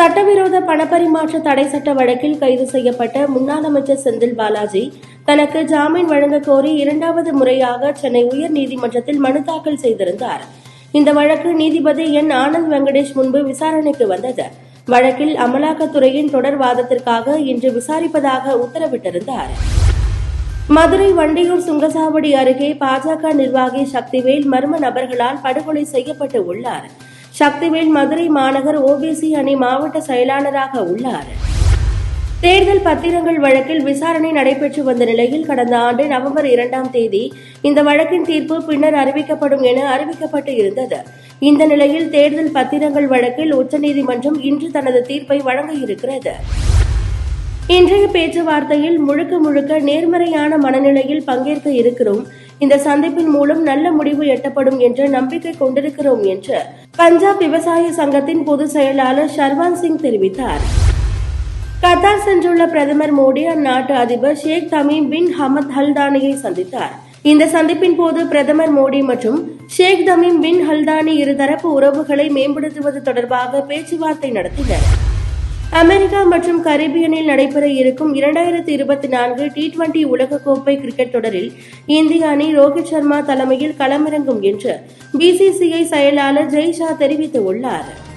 சட்டவிரோத பணப்பரிமாற்ற தடை சட்ட வழக்கில் கைது செய்யப்பட்ட முன்னாள் அமைச்சர் செந்தில் பாலாஜி. தனக்கு ஜாமீன் வழங்க கோரி இரண்டாவது முறையாக சென்னை உயர்நீதிமன்றத்தில் மனு தாக்கல் செய்திருந்தார். இந்த வழக்கு நீதிபதி என். ஆனந்த் வெங்கடேஷ் முன்பு விசாரணைக்கு வந்தது. வழக்கில் அமலாக்கத்துறையின் தொடர் வாதத்திற்காக இன்று விசாரிப்பதாக உத்தரவிட்டிருந்தார். மதுரை வண்டியூர் சுங்கசாவடி அருகே பாஜக நிர்வாகி சக்திவேல் மர்ம நபர்களால் படுகொலை செய்யப்பட்டு உள்ளார். சக்திவேல் மதுரை மாநகர் ஓபிசி அணி மாவட்ட செயலாளராக உள்ளார். தேர்தல் பத்திரங்கள் வழக்கில் விசாரணை நடைபெற்று வந்த நிலையில் கடந்த ஆண்டு நவம்பர் இரண்டாம் தேதி இந்த வழக்கின் தீர்ப்பு பின்னர் அறிவிக்கப்படும் என அறிவிக்கப்பட்டு இருந்தது. இந்த நிலையில் தேர்தல் பத்திரங்கள் வழக்கில் உச்சநீதிமன்றம் இன்று தனது தீர்ப்பை வழங்க இருக்கிறது. இன்றைய பேச்சுவார்த்தையில் முழுக்க முழுக்க நேர்மறையான மனநிலையில் பங்கேற்க இருக்கிறோம். இந்த சந்திப்பின் மூலம் நல்ல முடிவு எட்டப்படும் என்ற நம்பிக்கை கொண்டிருக்கிறோம் என்று பஞ்சாப் விவசாய சங்கத்தின் பொதுச் செயலாளர் ஷர்வான் சிங் தெரிவித்தார். கத்தார் சென்றுள்ள பிரதமர் மோடி அந்நாட்டு அதிபர் ஷேக் தமீம் பின் ஹமத் ஹல்தானியை சந்தித்தார். இந்த சந்திப்பின் போது பிரதமர் மோடி மற்றும் ஷேக் தமீம் பின் ஹல்தானி இருதரப்பு உறவுகளை மேம்படுத்துவது தொடர்பாக பேச்சுவார்த்தை நடத்தினர். அமெரிக்கா மற்றும் கரீபியனில் நடைபெற இருக்கும் இரண்டாயிரத்தி இருபத்தி நான்கு டி டுவெண்டி உலகக்கோப்பை கிரிக்கெட் தொடரில் இந்திய அணி ரோஹித் சர்மா தலைமையில் களமிறங்கும் என்று பிசிசிஐ செயலாளர் ஜெய்ஷா தெரிவித்துள்ளார்.